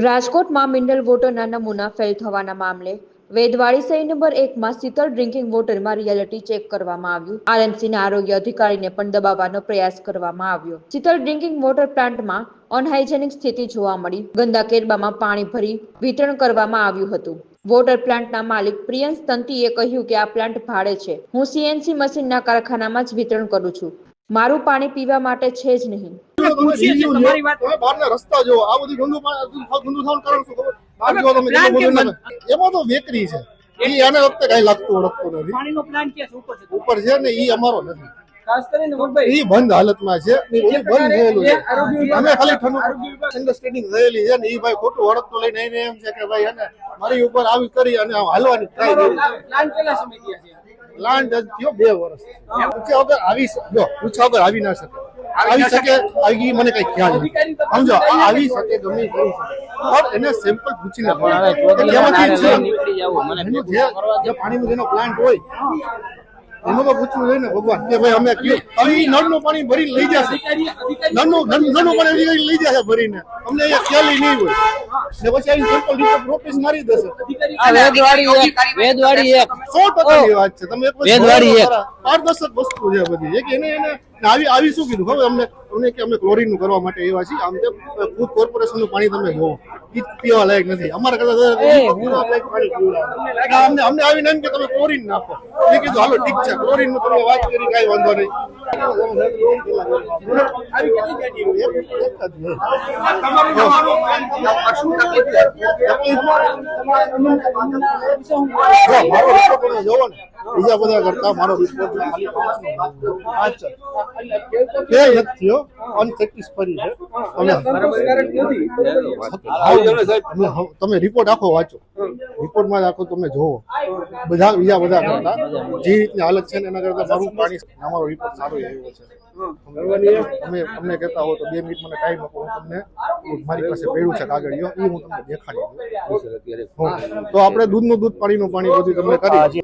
રાજકોટમાં મિનરલ વોટરના નમૂના ફેલ થવાના મામલે વેદવાડી સહી નંબર એકમાં શીતળ ડ્રિંકિંગ વોટરમાં રિયાલિટી ચેક કરવામાં આવ્યું. આરએમસીના આરોગ્ય અધિકારીને પણ દબાવવાનો પ્રયાસ કરવામાં આવ્યો. શીતળ ડ્રિંકિંગ વોટર પ્લાન્ટમાં અનહાઇજેનિક સ્થિતિ જોવા મળી. ગંદા કેરબામાં પાણી ભરી વિતરણ કરવામાં આવ્યું હતું. વોટર પ્લાન્ટના માલિક પ્રિયંશ તંતીએ કહ્યું કે આ પ્લાન્ટ ભાડે છે. હું સીએનસી મશીનના કારખાનામાં જ વિતરણ કરું છું. મારું પાણી પીવા માટે છે જ નહીં. તમારી વાત. બહારના રસ્તા જો આ બધું ગંદુ ગંદુ થવાનું કારણ શું ખબર? બહાર જો તમે પ્લાન ગંદુ કેમ બધું નાખો. એમાં તો વેકરી છે. ઈ આને વખતે કઈ લાગતું ઓળખતું નથી. પાણીનો પ્લાન્ટ ક્યાં ઉપર છે. ઉપર છે ને ઈ અમારો નથી. ખાસ કરીને મોહનભાઈ ઈ બંધ હાલતમાં છે. બંધ થયેલું છે. અમે ખાલી આરોગ્ય અન્ડરસ્ટેન્ડિંગ થયેલી છે ને ઈ ભાઈ ખોટું ઓળખતું લઈને એને એમ છે કે ભાઈ એને મારી ઉપર આવી કરી અને હાલવાની ટ્રાય કરી. પ્લાન કેટલા સમય ગયા છે? પ્લાન્ટ થયો બે વર્ષ. વગર આવી જો વગર આવી ના શકે. આવી શકે આવી મને કઈ ખ્યાલ નથી. સમજો આવી શકે ગમે પણ એને સેમ્પલ પૂછીને એમાંથી એનું જે પાણીનું જેનો પ્લાન્ટ હોય એમાં પૂછવું જોઈએ ને ભગવાન. કે ભાઈ અમે કયું? હવે નળનું પાણી ભરીને લઈ જશે નળનું નળનું પાણી અધિકારી લઈ જશે ભરીને. અમને અહીંયા ખ્યાલી નહીં હોય. ને પછી અહીં સિમ્પલ રિપોર્ટ નોટિસ મારી દેશે. આ વેદવાડી એક વેદવાડી એક. સો ટકાની વાત છે. તમે એક વેદવાડી એક. પારદર્શક વસ્તુ છે બધી. એક એને એને આવી આવી શું કીધું? ખબર અમને અમને કે અમે ક્લોરીનનું કરવા માટે એવા છીએ આમ તેમ ફૂડ કોર્પોરેશનનું પાણી તમે લો ઈ પીવા લાયક નથી અમારા કરતા પીવા લાયક પાણી પીવડાવે. અમને અમને આવીને એમ કે તમે ક્લોરીન નાખો મેં કીધું હાલો ઠીક છે ક્લોરિનનું તમે વાત કરી કાંઈ વાંધો નહીં મારો તમે જોવો ને. બીજા બધા કરતા મારો રિપોર્ટ છે. ફેલ થયો. અનસેટિસ્ફાઈ છે. તમે રિપોર્ટ આખો વાંચો. રિપોર્ટમાં આખો તમે જોવો બધા બીજા બધા કરતા. જે રીતની હાલત છે ને એના કરતા મારું પાણી અમારો રિપોર્ટ સારો આવ્યો છે. તમે, તમને કહેતા હો તો બે મિનિટ મને ટાઈમ આપો, હું તમને મારી પાસે પડ્યું છે કાગળિયો. એ હું તમને દેખાડી તો આપણે દૂધનું દૂધ, પાણીનું પાણી બધું તમને કરી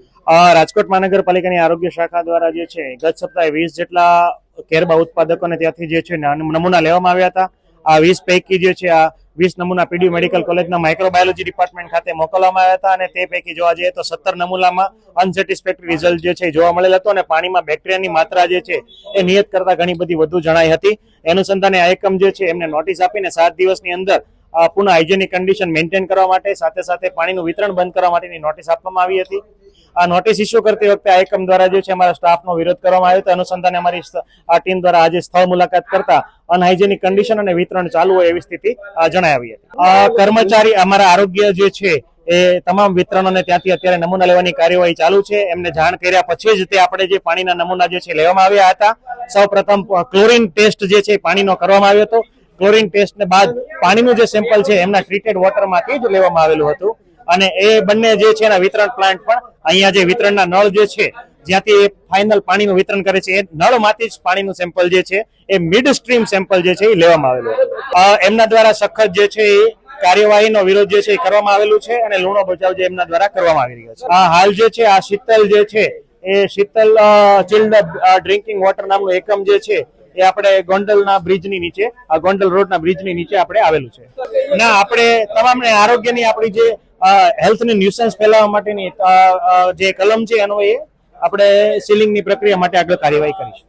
રાજકોટ મહાનગરપાલિકાની આરોગ્ય શાખા દ્વારા જે છે, ગત સપ્તાહે વીસ જેટલા કેરબા ઉત્પાદકોને ત્યાંથી જે છે નમ- નમૂના લેવામાં આવ્યા હતા. આ વીસ પૈકી જે છે, આ વીસ નમૂના પીડી મેડિકલ કોલેજના માઇક્રોબાયોલોજી ડિપાર્ટમેન્ટ ખાતે મોકલવામાં આવ્યા હતા અને તે પૈકી જોવા જઈએ તો સત્તર નમૂનામાં અનસેટિસ્ફેક્ટરી રિઝલ્ટ જે છે જોવા મળેલ હતો અને પાણીમાં બેક્ટેરિયાની માત્રા જે છે એ નિયત કરતા ઘણી બધી વધુ જણાઈ હતી. અનુસંધાને આ એકમ જે છે એમને નોટિસ આપીને સાત દિવસની અંદર પુનઃ હાઇજેનિક કન્ડિશન મેન્ટેન કરવા માટે સાથે સાથે પાણીનું વિતરણ બંધ કરવા માટેની નોટિસ આપવામાં આવી હતી. આ નોટિસ ઇસ્યુ કરતી વખતે આ એકમ દ્વારા જે છે અમારા સ્ટાફનો વિરોધ કરવામાં આવ્યો હતો. અનુસંધાને અમારી ટીમ દ્વારા આજે સ્થળ મુલાકાત કરતા અનહાઇજેનિક કન્ડિશન અને વિતરણ ચાલુ હોય એવી સ્થિતિ જણાવી હતી. કર્મચારી અમારા આરોગ્ય જે છે એ તમામ વિતરણોને ત્યાંથી અત્યારે નમૂના લેવાની કાર્યવાહી ચાલુ છે. એમને જાણ કર્યા પછી જ તે આપણે જે પાણીના નમૂના જે છે લેવામાં આવ્યા હતા. સૌ પ્રથમ ક્લોરિન ટેસ્ટ જે છે પાણીનો કરવામાં આવ્યો હતો. ક્લોરિન ટેસ્ટ ને બાદ પાણીનું જે સેમ્પલ છે એમના ટ્રીટેડ વોટરમાંથી જ લેવામાં આવેલું હતું. અને એ બંને જે છે એના વિતરણ પ્લાન્ટ પણ અહીંયા જે વિતરણના નળ જે છે, જ્યાંથી એ ફાઇનલ પાણીનું વિતરણ કરે છે, એ નળમાંથી જ પાણીનું સેમ્પલ જે છે, એ મિડ સ્ટ્રીમ સેમ્પલ જે છે, એ લેવામાં આવેલું એમના દ્વારા સખત જે છે, એ કાર્યવાહીનો વિરોધ જે છે, એ કરવામાં આવેલું છે અને લૂણો બચાવ જે એમના દ્વારા કરવામાં આવી રહ્યો છે. આ હાલ જે છે, આ શીતલ જે છે, એ શીતલ ચિલ્ડ ડ્રિંકિંગ વોટર નામનું એકમ જે છે, એ આપણે ગોંડલના બ્રિજની નીચે, આ ગોંડલ રોડના બ્રિજની નીચે આપણે આવેલું છે. ના, આપણે તમામને આરોગ્યની આપણી જે હેલ્થની ન્યુસન્સ ફેલાવવા માટેની જે કલમ છે એનો એ આપણે સીલિંગની પ્રક્રિયા માટે આગળ કાર્યવાહી કરીશું.